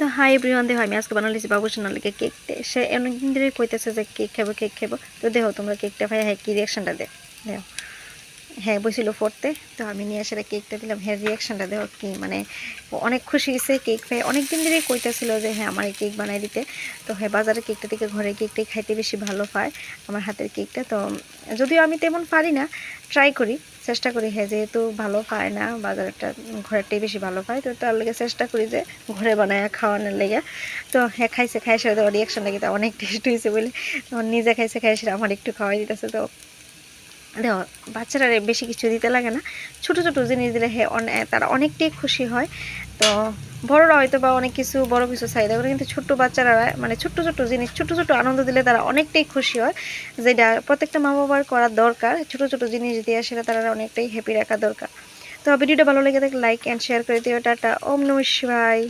তো hi everyone দেখো আমি আজকে বানালিছি বাবু সোনার লিগে কেকটা সে অনেকদিন ধরে কইতেছে যে কেক খাব কেক খাব। তো দেখো তোমরা কেকটা ভাই হ্যাঁ কী রিয়াকশানটা দে? দেখো। হ্যাঁ বসছিল পড়তে তো আমি নিয়ে এসে কেকটা দিলাম। হ্যাঁ রিয়াকশানটা দেখো কি মানে অনেক খুশি হয়েছে কেক খাই। অনেক দিন ধরেই কইতেছিল যে হ্যাঁ আমার কেক বানাই দিতে। তো হ্যাঁ বাজারের কেকটা থেকে ঘরে কেকটাই খাইতে বেশি ভালো পায় আমার হাতের কেকটা তো যদিও আমি তেমন পারি না ট্রাই করি। চেষ্টা করি হ্যাঁ যেহেতু ভালো পায় না, বাজারেরটা ঘরেরটাই বেশি ভালো পায়, তো তার লেগে চেষ্টা করি যে ঘরে বানায় খাওয়ানোর লেগে। তো হ্যাঁ খাইছে খাইছে ওর রিয়াকশন তো অনেক টেস্ট হয়েছে বলে। নিজে খাইছে খাইছে আমার একটু খাওয়াই দিতেছে, তো দেখো বাচ্চারা বেশি কিছু দিতে লাগে না। ছোট ছোট জিনিস দিলে হ্যাঁ তারা অনেকটাই খুশি হয়। তো বড়রা হয়তো বা অনেক কিছু, বড় কিছু চাহিদা করে, কিন্তু ছোট্ট বাচ্চারা মানে ছোট্ট ছোট্ট জিনিস ছোট ছোট আনন্দ দিলে তারা অনেকটাই খুশি হয়। যেটা প্রত্যেকটা মা বাবার করা দরকার। ছোট ছোট জিনিস দিয়ে সেটা তারা অনেকটাই হ্যাপি রাখা দরকার। তো ভিডিওটা ভালো লেগে থাকলে লাইক অ্যান্ড শেয়ার করে দিও। টাটা, ওম নমঃ শিবায়।